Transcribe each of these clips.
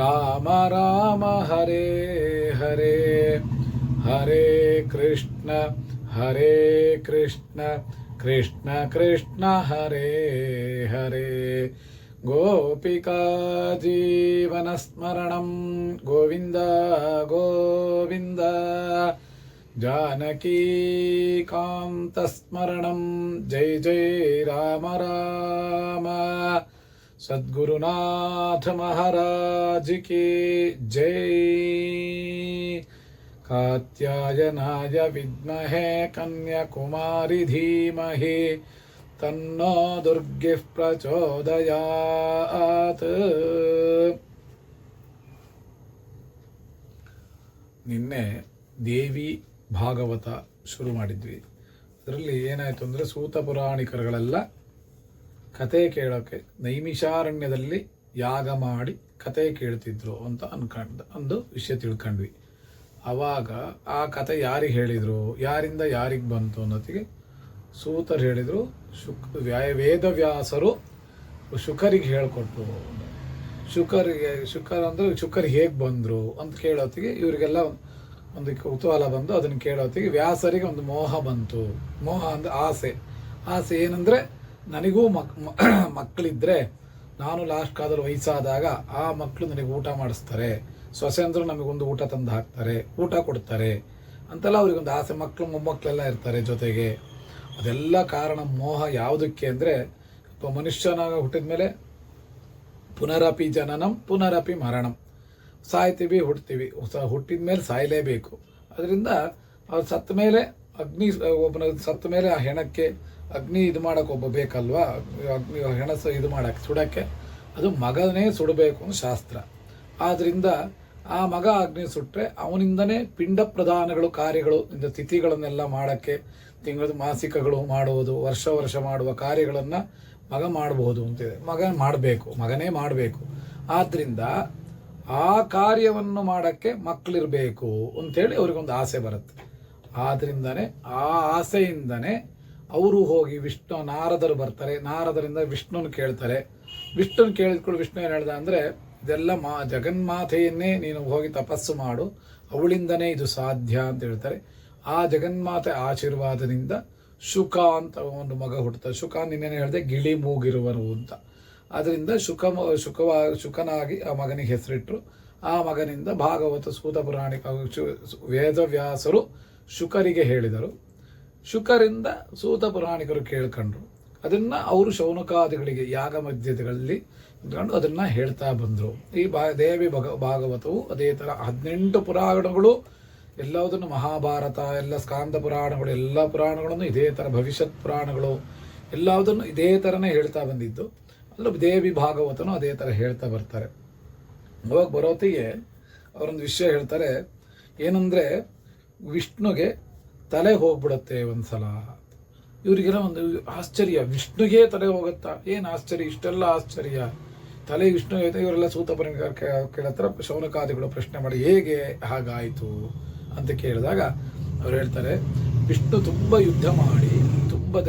ராம ராம ஹரே ஹரே ஹரே கிருஷ்ண ஹரே கிருஷ்ண கிருஷ்ண கிருஷ்ண ஹரே ஹரே கோபிகா ஜீவனஸ்மரணம் கோவிந்தா கோவிந்தா जानकीकान्तस्मरणं जय जय राम राम। सद्गुरुनाथ महाराज की जय कात्यायनाय विद्महे कन्याकुमारि धीमहि तन्नो दुर्गिः प्रचोदयात् ನಿನ್ನೆ ದೇವಿ ಭಾಗವತ ಶುರು ಮಾಡಿದ್ವಿ ಅದರಲ್ಲಿ ಏನಾಯಿತು ಅಂದರೆ ಸೂತ ಪುರಾಣಿಕರುಗಳೆಲ್ಲ ಕತೆ ಕೇಳೋಕ್ಕೆ ನೈಮಿಷಾರಣ್ಯದಲ್ಲಿ ಯಾಗ ಮಾಡಿ ಕತೆ ಕೇಳ್ತಿದ್ರು ಅಂತ ಅನ್ಕಂಡು ಒಂದು ವಿಷಯ ತಿಳ್ಕೊಂಡ್ವಿ. ಆವಾಗ ಆ ಕತೆ ಯಾರಿಗೆ ಹೇಳಿದರು, ಯಾರಿಂದ ಯಾರಿಗೆ ಬಂತು ಅನ್ನೋತ್ತಿಗೆ ಸೂತರು ಹೇಳಿದರು, ಶುಕ್ ವ್ಯಾಯ ವೇದವ್ಯಾಸರು ಶುಕರಿಗೆ ಹೇಳಿಕೊಟ್ರು. ಶುಕರಿಗೆ, ಶುಕರ್ ಅಂದರೆ ಶುಕರ್ ಹೇಗೆ ಬಂದರು ಅಂತ ಕೇಳೋತ್ತಿಗೆ ಇವರಿಗೆಲ್ಲ ಒಂದು ಕುತೂಹಲ ಬಂದು ಅದನ್ನು ಕೇಳೋತ್ತಿಗೆ ವ್ಯಾಸರಿಗೆ ಒಂದು ಮೋಹ ಬಂತು. ಮೋಹ ಅಂದರೆ ಆಸೆ. ಆಸೆ ಏನಂದರೆ ನನಗೂ ಮಕ್ ಮಕ್ಕಳಿದ್ದರೆ ನಾನು ಲಾಸ್ಟ್ ಕಾಲದಲ್ಲಿ ವಯಸ್ಸಾದಾಗ ಆ ಮಕ್ಕಳು ನನಗೆ ಊಟ ಮಾಡಿಸ್ತಾರೆ. ಸೊಸೆ ಅಂದರು ನಮಗೊಂದು ಊಟ ತಂದು ಹಾಕ್ತಾರೆ, ಊಟ ಕೊಡ್ತಾರೆ ಅಂತೆಲ್ಲ ಅವ್ರಿಗೊಂದು ಆಸೆ. ಮಕ್ಕಳು ಮೊಮ್ಮಕ್ಕಳೆಲ್ಲ ಇರ್ತಾರೆ ಜೊತೆಗೆ. ಅದೆಲ್ಲ ಕಾರಣ ಮೋಹ ಯಾವುದಕ್ಕೆ ಅಂದರೆ ಮನುಷ್ಯನಾಗ ಹುಟ್ಟಿದ ಮೇಲೆ ಪುನರಪಿ ಜನನಂ, ಪುನರಪಿ ಮರಣಂ. ಸಾಯ್ತೀವಿ ಹುಡ್ತೀವಿ ಸ ಹುಟ್ಟಿದ ಮೇಲೆ ಸಾಯಲೇಬೇಕು. ಅದರಿಂದ ಅವ್ರು ಸತ್ತ ಮೇಲೆ ಅಗ್ನಿ, ಒಬ್ಬನ ಸತ್ತ ಮೇಲೆ ಆ ಹೆಣಕ್ಕೆ ಅಗ್ನಿ ಇದು ಮಾಡೋಕೆ ಒಬ್ಬ ಬೇಕಲ್ವಾ? ಅಗ್ನಿ ಹೆಣಸು ಇದು ಮಾಡೋಕ್ಕೆ ಸುಡೋಕ್ಕೆ. ಅದು ಮಗನೇ ಸುಡಬೇಕು ಅನ್ನೋ ಶಾಸ್ತ್ರ. ಆದ್ದರಿಂದ ಆ ಮಗ ಅಗ್ನಿ ಸುಟ್ಟರೆ ಅವನಿಂದನೇ ಪಿಂಡ ಪ್ರಧಾನಗಳು ಕಾರ್ಯಗಳು, ಇಂದ ತಿಥಿಗಳನ್ನೆಲ್ಲ ಮಾಡೋಕ್ಕೆ ತಿಂಗಳ ಮಾಸಿಕಗಳು ಮಾಡುವುದು, ವರ್ಷ ವರ್ಷ ಮಾಡುವ ಕಾರ್ಯಗಳನ್ನು ಮಗ ಮಾಡಬಹುದು ಅಂತಿದೆ ಮಗ ಮಾಡಬೇಕು, ಮಗನೇ ಮಾಡಬೇಕು. ಆದ್ದರಿಂದ ಆ ಕಾರ್ಯವನ್ನು ಮಾಡೋಕ್ಕೆ ಮಕ್ಕಳಿರಬೇಕು ಅಂತೇಳಿ ಅವ್ರಿಗೊಂದು ಆಸೆ ಬರುತ್ತೆ. ಆದ್ದರಿಂದನೇ ಆ ಆಸೆಯಿಂದನೇ ಅವರು ಹೋಗಿ ವಿಷ್ಣು, ನಾರದರು ಬರ್ತಾರೆ. ನಾರದರಿಂದ ವಿಷ್ಣುನ ಕೇಳ್ತಾರೆ. ವಿಷ್ಣುನ ಕೇಳಿದ್ಕೊಂಡು ವಿಷ್ಣು ಏನು ಹೇಳ್ದ ಅಂದರೆ, ಇದೆಲ್ಲ ಮಾ, ಜಗನ್ಮಾತೆಯನ್ನೇ ನೀನು ಹೋಗಿ ತಪಸ್ಸು ಮಾಡು. ಅವಳಿಂದನೇ ಇದು ಸಾಧ್ಯ ಅಂತ ಹೇಳ್ತಾರೆ. ಆ ಜಗನ್ಮಾತೆ ಆಶೀರ್ವಾದದಿಂದ ಶುಕ ಅಂತ ಒಂದು ಮಗ ಹುಟ್ಟುತ್ತೆ ಶುಕ ನಿನ್ನೇನು ಹೇಳಿದೆ? ಗಿಳಿ ಮೂಗಿರುವನು ಅಂತ. ಅದರಿಂದ ಶುಕ ಶುಕವ, ಶುಕನಾಗಿ ಆ ಮಗನಿಗೆ ಹೆಸರಿಟ್ಟರು ಆ ಮಗನಿಂದ ಭಾಗವತ, ಸೂತ ಪುರಾಣಿಕ ವೇದವ್ಯಾಸರು ಶುಕರಿಗೆ ಹೇಳಿದರು. ಶುಕರಿಂದ ಸೂತ ಪುರಾಣಿಕರು ಕೇಳ್ಕೊಂಡ್ರು. ಅದನ್ನು ಅವರು ಶೌನಕಾದಿಗಳಿಗೆ, ಯಾಗ ಮಧ್ಯದಲ್ಲಿ ಇಟ್ಕೊಂಡು ಅದನ್ನು ಹೇಳ್ತಾ ಬಂದರು. ಈ ಬಾ ದೇವಿ ಭಗ, ಭಾಗವತವು ಅದೇ ಥರ ಹದಿನೆಂಟು ಪುರಾಣಗಳು ಎಲ್ಲದನ್ನು ಮಹಾಭಾರತ, ಎಲ್ಲ ಸ್ಕಾಂದ ಪುರಾಣಗಳು, ಎಲ್ಲ ಪುರಾಣಗಳನ್ನು ಇದೇ ಥರ ಭವಿಷ್ಯತ್ ಪುರಾಣಗಳು ಎಲ್ಲದನ್ನು ಇದೇ ಥರನೇ ಹೇಳ್ತಾ ಬಂದಿದ್ದು. ಅಲ್ಲ ದೇವಿ ಭಾಗವತನು ಅದೇ ಥರ ಹೇಳ್ತಾ ಬರ್ತಾರೆ. ಅವಾಗ ಬರೋತಿಗೆ ಅವರೊಂದು ವಿಷಯ ಹೇಳ್ತಾರೆ. ಏನಂದರೆ ವಿಷ್ಣುಗೆ ತಲೆ ಹೋಗ್ಬಿಡತ್ತೆ ಒಂದ್ಸಲ. ಇವರಿಗೆಲ್ಲ ಒಂದು ಆಶ್ಚರ್ಯ. ವಿಷ್ಣುಗೆ ತಲೆ ಹೋಗುತ್ತಾ? ಏನು ಆಶ್ಚರ್ಯ? ಇಷ್ಟೆಲ್ಲ ಆಶ್ಚರ್ಯ. ತಲೆ ವಿಷ್ಣು ಇವರೆಲ್ಲ ಸೂತ ಕೇಳತ್ರ ಶೌನಕಾದಿಗಳು ಪ್ರಶ್ನೆ ಮಾಡಿ ಹೇಗೆ ಹಾಗಾಯಿತು ಅಂತ ಕೇಳಿದಾಗ ಅವ್ರು ಹೇಳ್ತಾರೆ, ವಿಷ್ಣು ತುಂಬ ಯುದ್ಧ ಮಾಡಿ, ತುಂಬದ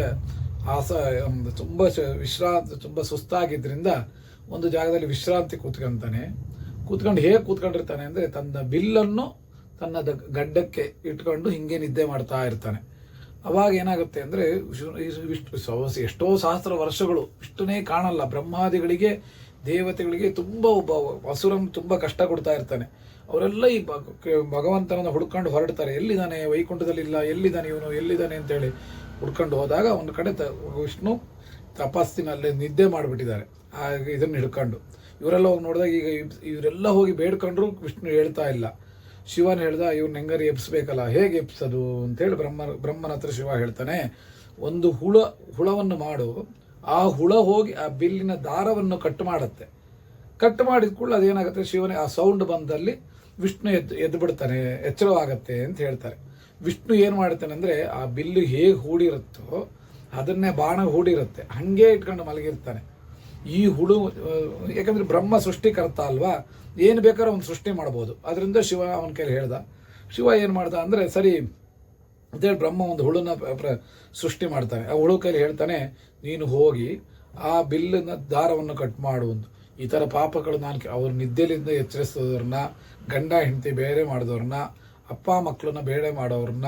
ಆಸ, ಒಂದು ತುಂಬ ವಿಶ್ರಾಂತಿ, ತುಂಬ ಸುಸ್ತಾಗಿದ್ದರಿಂದ ಒಂದು ಜಾಗದಲ್ಲಿ ವಿಶ್ರಾಂತಿ ಕೂತ್ಕೊಂತಾನೆ. ಕೂತ್ಕೊಂಡು ಹೇಗೆ ಕೂತ್ಕೊಂಡಿರ್ತಾನೆ ಅಂದರೆ ತನ್ನ ಬಿಲ್ಲನ್ನು ತನ್ನ ಗಡ್ಡಕ್ಕೆ ಇಟ್ಕೊಂಡು ಹಿಂಗೆ ನಿದ್ದೆ ಮಾಡ್ತಾ ಇರ್ತಾನೆ. ಅವಾಗ ಏನಾಗುತ್ತೆ ಅಂದರೆ, ವಿಷ್ಣು ಎಷ್ಟೋ ಸಹಸ್ರ ವರ್ಷಗಳು ಇಷ್ಟನೇ ಕಾಣಲ್ಲ. ಬ್ರಹ್ಮಾದಿಗಳಿಗೆ, ದೇವತೆಗಳಿಗೆ ತುಂಬ ಒಬ್ಬ ಹಸುರಂ ತುಂಬ ಕಷ್ಟ ಕೊಡ್ತಾ ಇರ್ತಾನೆ. ಅವರೆಲ್ಲ ಈ ಭಗವಂತನನ್ನು ಹುಡ್ಕೊಂಡು ಹೊರಡ್ತಾರೆ. ಎಲ್ಲಿದ್ದಾನೆ? ವೈಕುಂಠದಲ್ಲಿಲ್ಲ. ಎಲ್ಲಿದ್ದಾನೆ ಇವನು? ಎಲ್ಲಿದ್ದಾನೆ ಅಂತೇಳಿ ಹುಡ್ಕೊಂಡು ಹೋದಾಗ ಒಂದು ಕಡೆ ತ, ವಿಷ್ಣು ತಪಸ್ಸಿನಲ್ಲಿ ನಿದ್ದೆ ಮಾಡಿಬಿಟ್ಟಿದ್ದಾರೆ. ಆ ಇದನ್ನು ಹಿಡ್ಕೊಂಡು. ಇವರೆಲ್ಲ ಹೋಗಿ ನೋಡಿದಾಗ ಈಗ ಇವರೆಲ್ಲ ಹೋಗಿ ಬೇಡ್ಕೊಂಡ್ರು ವಿಷ್ಣು ಹೇಳ್ತಾ ಇಲ್ಲ. ಶಿವನ ಹೇಳ್ದ, ಇವ್ನ ಹೆಂಗರಿ ಎಬ್ಸ್ಬೇಕಲ್ಲ, ಹೇಗೆ ಎಬ್ಸೋದು ಅಂತೇಳಿ ಬ್ರಹ್ಮ, ಬ್ರಹ್ಮನ ಹತ್ರ ಶಿವ ಹೇಳ್ತಾನೆ, ಒಂದು ಹುಳ, ಹುಳವನ್ನು ಮಾಡು, ಆ ಹುಳ ಹೋಗಿ ಆ ಬಿಲ್ಲಿನ ದಾರವನ್ನು ಕಟ್ ಮಾಡುತ್ತೆ. ಕಟ್ ಮಾಡಿದ ಕೂಡ ಅದೇನಾಗುತ್ತೆ, ಶಿವನೇ ಆ ಸೌಂಡ್ ಬಂದಲ್ಲಿ ವಿಷ್ಣು ಎದ್ದು ಎದ್ದು ಬಿಡ್ತಾನೆ, ಎಚ್ಚರವಾಗತ್ತೆ ಅಂತ ಹೇಳ್ತಾರೆ. ವಿಷ್ಣು ಏನು ಮಾಡ್ತಾನೆ ಅಂದರೆ, ಆ ಬಿಲ್ಲು ಹೇಗೆ ಹೂಡಿರುತ್ತೋ, ಅದನ್ನೇ ಬಾಣ ಹೂಡಿರುತ್ತೆ, ಹಾಗೆ ಇಟ್ಕೊಂಡು ಮಲಗಿರ್ತಾನೆ. ಈ ಹುಳು ಯಾಕಂದರೆ ಬ್ರಹ್ಮ ಸೃಷ್ಟಿಕರ್ತ ಅಲ್ವಾ ಏನು ಬೇಕಾದ್ರೂ ಅವ್ನು ಸೃಷ್ಟಿ ಮಾಡ್ಬೋದು. ಅದರಿಂದ ಶಿವ ಅವನ ಕೈಲಿ ಹೇಳ್ದ. ಶಿವ ಏನು ಮಾಡ್ದ ಅಂದರೆ, ಸರಿ ಅಂತೇಳಿ ಬ್ರಹ್ಮ ಒಂದು ಹುಳುನ ಪ್ರ- ಸೃಷ್ಟಿ ಮಾಡ್ತಾನೆ. ಆ ಹುಳು ಕೈಲಿ ಹೇಳ್ತಾನೆ, ನೀನು ಹೋಗಿ ಆ ಬಿಲ್ಲಿನ ದಾರವನ್ನು ಕಟ್ ಮಾಡುವಂದು ಈ ಥರ ಪಾಪಗಳು ನಾನು ಅವ್ರ ನಿದ್ದೆಲಿಂದ ಎಚ್ಚರಿಸೋದವ್ರನ್ನ, ಗಂಡ, ಹೆಂಡತಿ ಬೇರೆ ಮಾಡಿದವ್ರನ್ನ, ಅಪ್ಪ ಮಕ್ಕಳನ್ನ ಬೇರೆ ಮಾಡೋರನ್ನ